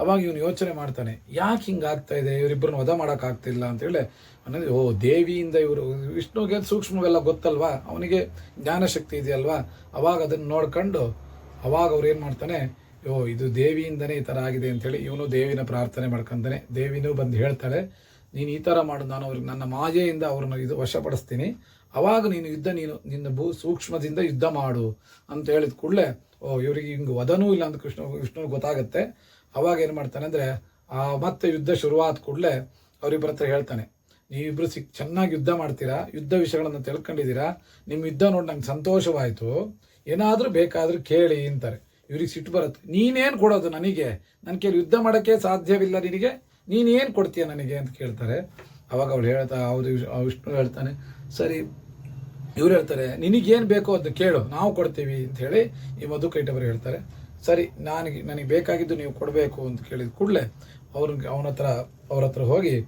ಅವಾಗ ಇವನು ಯೋಚನೆ ಮಾಡ್ತಾನೆ, ಯಾಕೆ ಹಿಂಗಾಗ್ತಾ ಇದೆ? ಇವರಿಬ್ಬರನ್ನ ವಧ ಮಾಡೋಕ್ಕಾಗ್ತಿಲ್ಲ ಅಂತೇಳಿ ಅನ್ನೋದು, ಓ, ದೇವಿಯಿಂದ ಇವರು, ವಿಷ್ಣುಗೆ ಸೂಕ್ಷ್ಮವೆಲ್ಲ ಗೊತ್ತಲ್ವಾ? ಅವನಿಗೆ ಜ್ಞಾನಶಕ್ತಿ ಇದೆಯಲ್ವಾ? ಅವಾಗ ಅದನ್ನು ನೋಡ್ಕೊಂಡು ಅವಾಗ ಅವ್ರು ಏನು ಮಾಡ್ತಾನೆ, ಓ, ಇದು ದೇವಿಯಿಂದನೇ ಈ ಥರ ಆಗಿದೆ ಅಂತೇಳಿ ಇವನು ದೇವಿನ ಪ್ರಾರ್ಥನೆ ಮಾಡ್ಕೊಂತಾನೆ. ದೇವಿನೂ ಬಂದು ಹೇಳ್ತಾಳೆ, ನೀನು ಈ ಥರ ಮಾಡು, ನಾನು ಅವ್ರಿಗೆ ನನ್ನ ಮಾಜೆಯಿಂದ ಅವ್ರನ್ನ ಇದು ವಶಪಡಿಸ್ತೀನಿ. ಅವಾಗ ನೀನು ಯುದ್ಧ, ನೀನು, ನಿನ್ನ ಭೂ ಸೂಕ್ಷ್ಮದಿಂದ ಯುದ್ಧ ಮಾಡು ಅಂತ ಹೇಳಿದ ಕೂಡಲೇ, ಓ, ಇವರಿಗೆ ಹಿಂಗೆ ವಧನೂ ಇಲ್ಲ ಅಂತ ಕೃಷ್ಣ ವಿಷ್ಣು ಗೊತ್ತಾಗುತ್ತೆ. ಅವಾಗ ಏನು ಮಾಡ್ತಾನೆ ಅಂದರೆ, ಆ ಮತ್ತೆ ಯುದ್ಧ ಶುರುವಾದ ಕೂಡಲೇ ಅವರಿಬ್ಬರ ಹತ್ರ ಹೇಳ್ತಾನೆ ನೀವಿಬ್ಬರು ಸಿಕ್, ಚೆನ್ನಾಗಿ ಯುದ್ಧ ಮಾಡ್ತೀರಾ? ಯುದ್ಧ ವಿಷಯಗಳನ್ನು ತಿಳ್ಕೊಂಡಿದ್ದೀರಾ? ನಿಮ್ಮ ಯುದ್ಧ ನೋಡಿ ನಂಗೆ ಸಂತೋಷವಾಯಿತು. ಏನಾದರೂ ಬೇಕಾದರೂ ಕೇಳಿ ಅಂತಾರೆ. ಇವ್ರಿಗೆ ಸಿಟ್ಟು ಬರುತ್ತೆ. ನೀನೇನು ಕೊಡೋದು ನನಗೆ? ನನ್ನ ಕೇಳಿ ಯುದ್ಧ ಮಾಡೋಕ್ಕೆ ಸಾಧ್ಯವಿಲ್ಲ ನಿನಗೆ? ನೀನೇನು ಕೊಡ್ತೀಯ ನನಗೆ? ಅಂತ ಕೇಳ್ತಾರೆ. ಅವಾಗ ಅವ್ರು ಹೇಳ್ತಾ, ಅವರು ವಿಷ್ಣು ಹೇಳ್ತಾನೆ, ಸರಿ, ಇವ್ರು ಹೇಳ್ತಾರೆ, ನಿನಗೇನು ಬೇಕೋ ಅದು ಕೇಳು, ನಾವು ಕೊಡ್ತೀವಿ ಅಂತ ಹೇಳಿ ಈ ಮಧುಕೈಟವರು ಹೇಳ್ತಾರೆ. ಸರಿ, ನನಗೆ ನನಗೆ ಬೇಕಾಗಿದ್ದು ನೀವು ಕೊಡಬೇಕು ಅಂತ ಕೇಳಿದ ಕೂಡಲೇ ಅವ್ರ, ಅವನ ಹತ್ರ, ಅವ್ರ ಹತ್ರ ಹೋಗಿ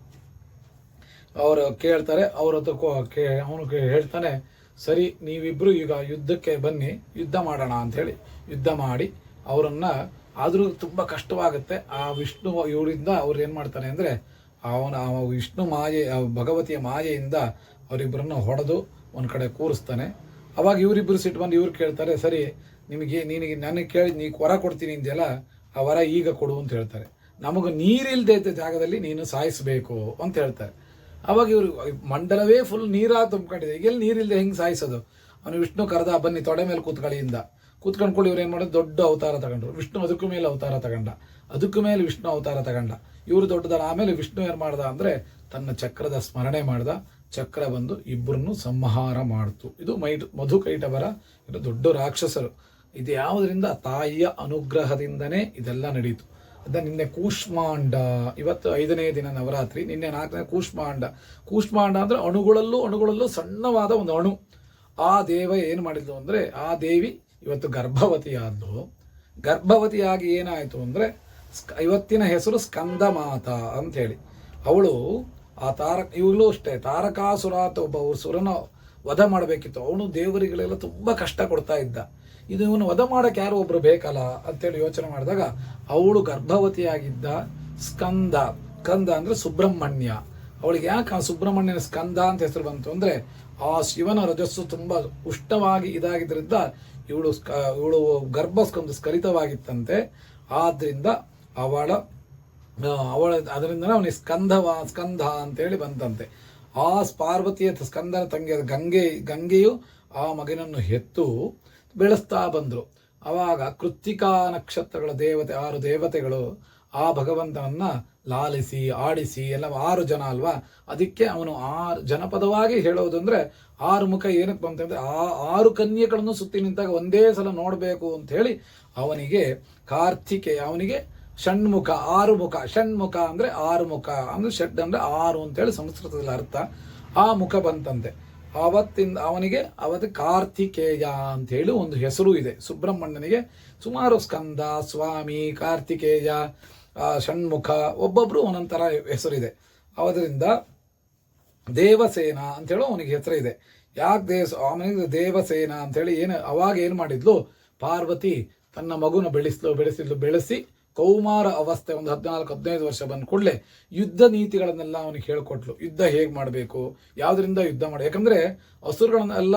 ಅವರು ಕೇಳ್ತಾರೆ, ಅವ್ರ ಹತ್ರ ಕೋ- ಅವನು ಹೇಳ್ತಾನೆ, ಸರಿ ನೀವಿಬ್ಬರು ಈಗ ಯುದ್ಧಕ್ಕೆ ಬನ್ನಿ, ಯುದ್ಧ ಮಾಡೋಣ ಅಂಥೇಳಿ ಯುದ್ಧ ಮಾಡಿ, ಅವರನ್ನು ಆದರೂ ತುಂಬ ಕಷ್ಟವಾಗುತ್ತೆ, ಆ ವಿಷ್ಣು ಇವರಿಂದ ಅವ್ರು ಏನು ಮಾಡ್ತಾನೆ ಅಂದರೆ, ಅವನ ವಿಷ್ಣು ಮಾಯೆ ಭಗವತಿಯ ಮಾಯೆಯಿಂದ ಅವರಿಬ್ಬರನ್ನು ಹೊಡೆದು ಒಂದು ಕಡೆ ಕೂರಿಸ್ತಾನೆ. ಅವಾಗ ಇವರಿಬ್ಬರು ಸಿಟ್ಟು ಬಂದು ಇವ್ರು ಕೇಳ್ತಾರೆ, ಸರಿ ನಿಮಗೆ, ನಿನಗೆ, ನನಗೆ ಕೇಳಿ, ನೀ ವರ ಕೊಡ್ತೀನಿ ಅಂತೆಲ್ಲ ಆ ವರ ಈಗ ಕೊಡು ಅಂತ ಹೇಳ್ತಾರೆ. ನಮಗೆ ನೀರಿಲ್ದೇ ಇದ್ದ ಜಾಗದಲ್ಲಿ ನೀನು ಸಾಯಿಸಬೇಕು ಅಂತ ಹೇಳ್ತಾರೆ. ಅವಾಗ ಇವರು, ಮಂಡಲವೇ ಫುಲ್ ನೀರ ತುಂಬ್ಕೊಂಡಿದೆ. ಈಗ ಎಲ್ಲಿ ನೀರಿಲ್ಲದೆ ಹೆಂಗೆ ಸಾಯಿಸೋದು? ಅವನು ವಿಷ್ಣು ಕರೆದ, ಬನ್ನಿ ತೊಡೆ ಮೇಲೆ ಕೂತ್ಗಳಿಂದ ಕೂತ್ಕೊಂಡ್ಕೊಳ್ಳಿ ಇವ್ರು ಏನು ಮಾಡೋದು? ದೊಡ್ಡ ಅವತಾರ ತಗೊಂಡ್ರು ವಿಷ್ಣು ಅದಕ್ಕೂ ಮೇಲೆ ಅವತಾರ ತಗೊಂಡ. ಅದಕ್ಕೂ ಮೇಲೆ ವಿಷ್ಣು ಅವತಾರ ತಗೊಂಡ. ಇವರು ದೊಡ್ಡದಾರ ಆಮೇಲೆ ವಿಷ್ಣು ಏನು ಮಾಡ್ದ ಅಂದರೆ, ತನ್ನ ಚಕ್ರದ ಸ್ಮರಣೆ ಮಾಡ್ದ. ಚಕ್ರ ಬಂದು ಇಬ್ಬರನ್ನು ಸಂಹಾರ ಮಾಡ್ತು. ಇದು ಮೈ ಮಧು ಕೈಟವರ ದೊಡ್ಡ ರಾಕ್ಷಸರು. ಇದು ಯಾವುದರಿಂದ ತಾಯಿಯ ಅನುಗ್ರಹದಿಂದನೇ ಇದೆಲ್ಲ ನಡೀತು. ಅದ ನಿನ್ನೆ ಕೂಷ್ಮಾಂಡ, ಇವತ್ತು ಐದನೇ ದಿನ ನವರಾತ್ರಿ, ನಿನ್ನೆ ನಾಲ್ಕನೇ ಕೂಷ್ಮಾಂಡ. ಕೂಷ್ಮಾಂಡ ಅಂದ್ರೆ ಅಣುಗಳಲ್ಲೂ ಅಣುಗಳಲ್ಲೂ ಸಣ್ಣವಾದ ಒಂದು ಅಣು. ಆ ದೇವ ಏನು ಮಾಡಿದ್ಲು ಅಂದರೆ, ಆ ದೇವಿ ಇವತ್ತು ಗರ್ಭವತಿಯಾದ್ಲು. ಗರ್ಭವತಿಯಾಗಿ ಏನಾಯಿತು ಅಂದರೆ ಇವತ್ತಿನ ಹೆಸರು ಸ್ಕಂದ ಮಾತಾ ಅಂಥೇಳಿ ಅವಳು ಆ ತಾರಕ ಇವಾಗಲೂ ಅಷ್ಟೇ ತಾರಕಾಸುರ ಅಂತ ಒಬ್ಬ ಸುರನ ವಧ ಮಾಡಬೇಕಿತ್ತು. ಅವನು ದೇವರಿಗಳೆಲ್ಲ ತುಂಬ ಕಷ್ಟ ಕೊಡ್ತಾ ಇದ್ದ. ಇದು ಇವನು ವಧ ಮಾಡಕ್ಕೆ ಯಾರು ಒಬ್ರು ಬೇಕಲ್ಲ ಅಂತೇಳಿ ಯೋಚನೆ ಮಾಡಿದಾಗ ಅವಳು ಗರ್ಭವತಿಯಾಗಿದ್ದ ಸ್ಕಂದ. ಕಂದ ಅಂದ್ರೆ ಸುಬ್ರಹ್ಮಣ್ಯ. ಅವಳಿಗೆ ಯಾಕೆ ಆ ಸುಬ್ರಹ್ಮಣ್ಯನ ಸ್ಕಂದ ಅಂತ ಹೆಸರು ಬಂತು ಅಂದ್ರೆ ಆ ಶಿವನ ರಜಸ್ಸು ತುಂಬಾ ಉಷ್ಣವಾಗಿ ಇದಾಗಿದ್ದರಿಂದ ಇವಳು ಇವಳು ಗರ್ಭಸ್ಕಂದ ಸ್ಖಲಿತವಾಗಿತ್ತಂತೆ ಆದ್ರಿಂದ ಅವಳ ಅವಳ, ಅದರಿಂದ ಅವನಿಗೆ ಸ್ಕಂದವ ಸ್ಕಂದ ಅಂತೇಳಿ ಬಂತಂತೆ. ಆ ಪಾರ್ವತಿಯ ಸ್ಕಂದನ ತಂಗಿಯ ಗಂಗೆ, ಗಂಗೆಯು ಆ ಮಗನನ್ನು ಹೆತ್ತು ಬೆಳೆಸ್ತಾ ಬಂದರು. ಅವಾಗ ಕೃತ್ತಿಕಾ ನಕ್ಷತ್ರಗಳ ದೇವತೆ, ಆರು ದೇವತೆಗಳು ಆ ಭಗವಂತನನ್ನ ಲಾಲಿಸಿ, ಆಡಿಸಿ ಎಲ್ಲ ಆರು ಜನ ಅಲ್ವಾ? ಅದಕ್ಕೆ ಅವನು ಆರು ಜನಪದವಾಗಿ ಹೇಳೋದಂದ್ರೆ ಆರು ಮುಖ ಏನಕ್ಕೆ ಬಂತಂದ್ರೆ ಆ ಆರು ಕನ್ಯೆಗಳನ್ನು ಸುತ್ತಿ ನಿಂತಾಗ ಒಂದೇ ಸಲ ನೋಡಬೇಕು ಅಂತ ಹೇಳಿ ಅವನಿಗೆ ಕಾರ್ತಿಕೆ ಅವನಿಗೆ ಷಣ್ಮುಖ, ಆರು ಮುಖ. ಷಣ್ಮುಖ ಅಂದ್ರೆ ಆರು ಮುಖ, ಅಂದ್ರೆ ಷಡ್ ಅಂದ್ರೆ ಆರು ಅಂತೇಳಿ ಸಂಸ್ಕೃತದಲ್ಲಿ ಅರ್ಥ. ಆ ಮುಖ ಬಂತಂತೆ. ಅವತ್ತಿಂದ ಅವನಿಗೆ ಅವತ್ತು ಕಾರ್ತಿಕೇಯ ಅಂತೇಳಿ ಒಂದು ಹೆಸರು ಇದೆ. ಸುಬ್ರಹ್ಮಣ್ಯನಿಗೆ ಸುಮಾರು ಸ್ಕಂದ, ಸ್ವಾಮಿ, ಕಾರ್ತಿಕೇಯ ಷಣ್ಮುಖ, ಒಬ್ಬೊಬ್ರು ಒಂದೊಂಥರ ಹೆಸರಿದೆ. ಅವರಿಂದ ದೇವಸೇನ ಅಂತೇಳಿ ಅವನಿಗೆ ಹೆಸರು ಇದೆ. ಯಾಕೆ ದೇವ ಅವನಿಗೆ ದೇವಸೇನ ಅಂತೇಳಿ ಏನು, ಅವಾಗ ಏನು ಮಾಡಿದ್ಲು? ಪಾರ್ವತಿ ತನ್ನ ಮಗುನ ಬೆಳೆಸ್ಲು, ಬೆಳೆಸಿದ್ಲು, ಬೆಳೆಸಿ ಕೌಮಾರ ಅವಸ್ಥೆ ಒಂದು ಹದಿನಾಲ್ಕು, ಹದಿನೈದು ವರ್ಷ ಬಂದ ಕೂಡಲೇ ಯುದ್ಧ ನೀತಿಗಳನ್ನೆಲ್ಲ ಅವನಿಗೆ ಹೇಳ್ಕೊಟ್ಲು. ಯುದ್ಧ ಹೇಗೆ ಮಾಡಬೇಕು? ಯಾವುದರಿಂದ ಯುದ್ಧ ಮಾಡಿ, ಯಾಕಂದರೆ ಹಸುರುಗಳನ್ನೆಲ್ಲ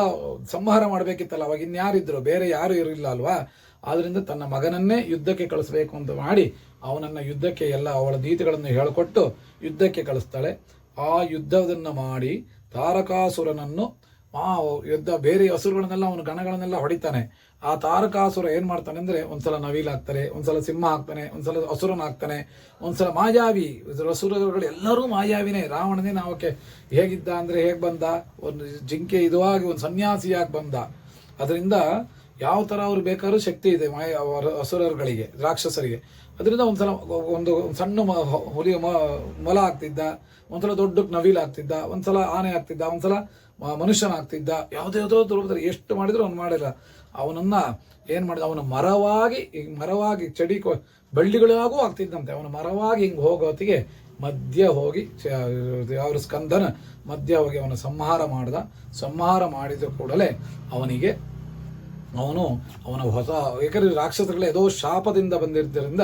ಸಂಹಾರ ಮಾಡಬೇಕಿತ್ತಲ್ಲ, ಅವಾಗ ಇನ್ಯಾರಿದ್ರು ಬೇರೆ ಯಾರು ಇರಲಿಲ್ಲ ಅಲ್ವಾ? ಆದ್ದರಿಂದ ತನ್ನ ಮಗನನ್ನೇ ಯುದ್ಧಕ್ಕೆ ಕಳಿಸ್ಬೇಕು ಅಂತ ಮಾಡಿ ಅವನನ್ನು ಯುದ್ಧಕ್ಕೆ ಎಲ್ಲ ಅವಳ ನೀತಿಗಳನ್ನು ಹೇಳಿಕೊಟ್ಟು ಯುದ್ಧಕ್ಕೆ ಕಳಿಸ್ತಾಳೆ. ಆ ಯುದ್ಧವನ್ನು ಮಾಡಿ ತಾರಕಾಸುರನನ್ನು, ಆ ಯುದ್ಧ ಬೇರೆ ಹಸುರುಗಳನ್ನೆಲ್ಲ ಅವನು ಗಣಗಳನ್ನೆಲ್ಲ ಹೊಡಿತಾನೆ. ಆ ತಾರಕಾಸುರ ಏನ್ ಮಾಡ್ತಾನೆ ಅಂದ್ರೆ ಒಂದ್ಸಲ ನವಿಲ್ ಆಗ್ತಾನೆ, ಒಂದ್ಸಲ ಸಿಂಹ ಹಾಕ್ತಾನೆ ಒಂದ್ಸಲ ಹಸುರನ ಹಾಕ್ತಾನೆ ಒಂದ್ಸಲ ಮಾಯಾವಿ. ಅಸುರಗಳು ಎಲ್ಲರೂ ಮಾಯಾವಿನೇ. ರಾವಣನೇ ನಾವಕ್ಕೆ ಹೇಗಿದ್ದ ಅಂದ್ರೆ ಹೇಗ್ ಬಂದ? ಒಂದು ಜಿಂಕೆ ಇದುವಾಗಿ ಒಂದು ಸನ್ಯಾಸಿಯಾಗಿ ಬಂದ. ಅದರಿಂದ ಯಾವ ತರ ಅವ್ರು ಬೇಕಾದ್ರೂ ಶಕ್ತಿ ಇದೆ ಮಾಯ ಅವರ ಹಸುರರುಗಳಿಗೆ ರಾಕ್ಷಸರಿಗೆ. ಅದರಿಂದ ಒಂದ್ಸಲ ಒಂದು ಸಣ್ಣ ಹುಲಿ ಮೊಲ ಆಗ್ತಿದ್ದ, ಒಂದ್ಸಲ ದೊಡ್ಡ ನವಿಲ್ ಆಗ್ತಿದ್ದ, ಒಂದ್ಸಲ ಆನೆ ಆಗ್ತಿದ್ದ, ಒಂದ್ಸಲ ಸಲ ಮನುಷ್ಯನಾಗ್ತಿದ್ದ ಯಾವುದೇ ಯಾವುದೋ ರೂಪದಲ್ಲಿ ಎಷ್ಟು ಮಾಡಿದ್ರು ಅವ್ನು ಮಾಡಿಲ್ಲ. ಅವನನ್ನ ಏನು ಮಾಡಿದ, ಅವನ ಮರವಾಗಿ ಮರವಾಗಿ ಚಡಿ ಬಳ್ಳಿಗಳಾಗೂ ಆಗ್ತಿದ್ದಂತೆ. ಅವನ ಮರವಾಗಿ ಹಿಂಗೆ ಹೋಗೋತ್ತಿಗೆ ಮಧ್ಯ ಹೋಗಿ ಅವರ ಸ್ಕಂದನ ಮಧ್ಯ ಹೋಗಿ ಅವನ ಸಂಹಾರ ಮಾಡ್ದ. ಸಂಹಾರ ಮಾಡಿದ ಕೂಡಲೇ ಅವನಿಗೆ, ಅವನು, ಅವನ ಹೊಸ, ಏಕೆಂದರೆ ರಾಕ್ಷಸಗಳ ಏದೋ ಶಾಪದಿಂದ ಬಂದಿದ್ದರಿಂದ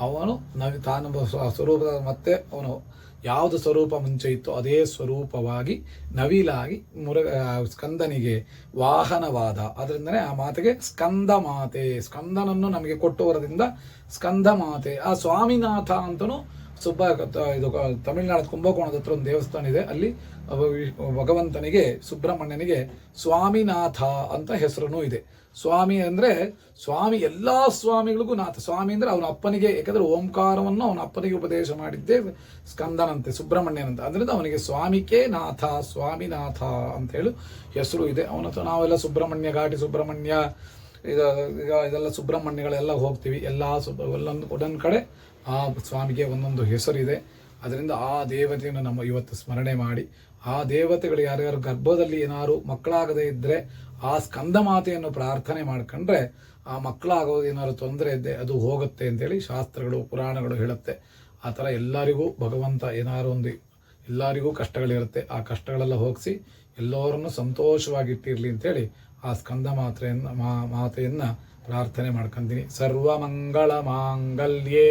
ಅವನು ನವಿ, ತಾನು ಸ್ವ- ಸ್ವರೂಪದ ಮತ್ತೆ ಅವನು ಯಾವುದು ಸ್ವರೂಪ ಮುಂಚೆ ಇತ್ತು ಅದೇ ಸ್ವರೂಪವಾಗಿ ನವಿಲಾಗಿ ಮುರ ಸ್ಕಂದನಿಗೆ ವಾಹನವಾದ. ಅದರಿಂದನೇ ಆ ಮಾತೆಗೆ ಸ್ಕಂದ ಮಾತೆ. ಸ್ಕಂದನನ್ನು ನಮಗೆ ಕೊಟ್ಟು ವರದಿಂದ ಸ್ಕಂದ ಮಾತೆ. ಆ ಸ್ವಾಮಿನಾಥ ಅಂತನೂ ಸುಬ್ಬ ಇದು ತಮಿಳುನಾಡು ಕುಂಭಕೋಣದ ಹತ್ರ ಒಂದು ದೇವಸ್ಥಾನ ಇದೆ. ಅಲ್ಲಿ ಭಗವಂತನಿಗೆ, ಸುಬ್ರಹ್ಮಣ್ಯನಿಗೆ ಸ್ವಾಮಿನಾಥ ಅಂತ ಹೆಸರು ಇದೆ. ಸ್ವಾಮಿ ಅಂದ್ರೆ ಸ್ವಾಮಿ, ಎಲ್ಲಾ ಸ್ವಾಮಿಗಳಿಗೂ ನಾಥ. ಸ್ವಾಮಿ ಅಂದ್ರೆ ಅವನ ಅಪ್ಪನಿಗೆ ಯಾಕಂದ್ರೆ ಓಂಕಾರವನ್ನು ಅವನ ಅಪ್ಪನಿಗೆ ಉಪದೇಶ ಮಾಡಿದ್ದೆ ಸ್ಕಂದನಂತೆ, ಸುಬ್ರಹ್ಮಣ್ಯನಂತೆ. ಅದರಿಂದ ಅವನಿಗೆ ಸ್ವಾಮಿಕೆ ನಾಥ, ಸ್ವಾಮಿನಾಥ ಅಂತ ಹೇಳಿ ಹೆಸರು ಇದೆ. ಅವನ ನಾವೆಲ್ಲ ಸುಬ್ರಹ್ಮಣ್ಯ ಘಾಟಿ ಸುಬ್ರಹ್ಮಣ್ಯ, ಇದು ಈಗ ಇದೆಲ್ಲ ಸುಬ್ರಹ್ಮಣ್ಯಗಳೆಲ್ಲ ಹೋಗ್ತೀವಿ. ಎಲ್ಲ ಸುಬ್ರ ಎಲ್ಲೊಂದು ಕಡೆ ಆ ಸ್ವಾಮಿಗೆ ಒಂದೊಂದು ಹೆಸರಿದೆ. ಅದರಿಂದ ಆ ದೇವತೆಯನ್ನು ನಮ್ಮ ಇವತ್ತು ಸ್ಮರಣೆ ಮಾಡಿ, ಆ ದೇವತೆಗಳು ಯಾರ್ಯಾರು ಗರ್ಭದಲ್ಲಿ ಏನಾದ್ರು ಮಕ್ಕಳಾಗದೇ ಇದ್ದರೆ ಆ ಸ್ಕಂದ ಮಾತೆಯನ್ನು ಪ್ರಾರ್ಥನೆ ಮಾಡ್ಕೊಂಡ್ರೆ ಆ ಮಕ್ಕಳಾಗೋದು ಏನಾದ್ರು ತೊಂದರೆ ಇದ್ದೆ ಅದು ಹೋಗುತ್ತೆ ಅಂತೇಳಿ ಶಾಸ್ತ್ರಗಳು, ಪುರಾಣಗಳು ಹೇಳುತ್ತೆ. ಆ ಥರ ಎಲ್ಲರಿಗೂ ಭಗವಂತ ಏನಾದ್ರು ಒಂದು ಎಲ್ಲರಿಗೂ ಕಷ್ಟಗಳಿರುತ್ತೆ ಆ ಕಷ್ಟಗಳೆಲ್ಲ ಹೋಗಿಸಿ ಎಲ್ಲರನ್ನು ಸಂತೋಷವಾಗಿಟ್ಟಿರಲಿ ಅಂತೇಳಿ ಆ ಸ್ಕಂದ ಮಾತ್ರೆಯನ್ನು, ಮಾ, ಮಾತೆಯನ್ನು ಪ್ರಾರ್ಥನೆ ಮಾಡ್ಕೊಂತೀನಿ. ಸರ್ವಮಂಗಳ ಮಾಂಗಲ್ಯೇ.